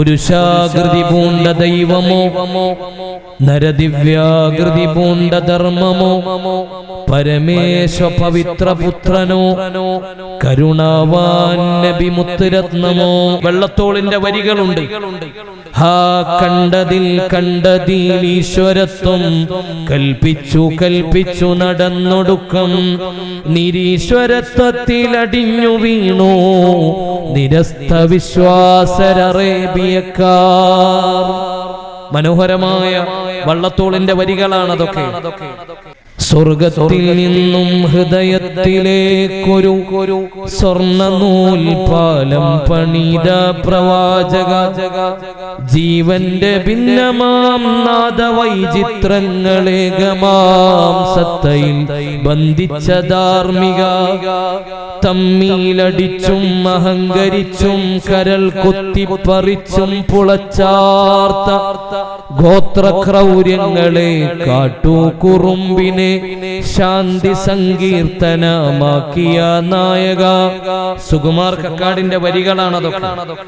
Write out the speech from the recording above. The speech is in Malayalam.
പുരുഷാകൃതി പൂണ്ട ദൈവമോ നരദിവ്യാകൃതി പൂണ്ട ധർമ്മമോ പരമേശ്വ പവിത്ര പുത്രനോ കരുണാവാൻ നബി വെള്ളത്തോളിന്റെ വരികളുണ്ട്. ഹാ കണ്ടതിൽ കണ്ടതിൽ ഈശ്വരത്വം. കൽപ്പിച്ചു കൽപ്പിച്ചു നടന്നൊടുക്കം. നിരീശ്വരത്വത്തിൽ അടിഞ്ഞു വീണു. നിരസ്ത വിശ്വാസരറേബിയക്കാർ മനോഹരമായ വള്ളത്തോളിന്റെ വരികളാണതൊക്കെ. സ്വർഗത്തിൽ നിന്നും ഹൃദയത്തിലേക്കൊരു സ്വർണ നൂൽ പാലം പണിത പ്രവാചക ജീവന്റെ ഭിന്നമാം നാദവൈചിത്രങ്ങളേകമാം സത്തയിൽ ബന്ധിച്ച ധാർമ്മിക തമ്മീലടിച്ചും അഹങ്കരിച്ചും കരൽ കുത്തിപ്പറിച്ചും പുളച്ചാർത്ത ഗോത്രക്രൗര്യങ്ങളെ കാട്ടു കുറുമ്പിനെ ശാന്തി സങ്കീർത്തനമാക്കിയ നായക. സുകുമാർ കക്കാടിന്റെ വരികളാണതൊക്കെ.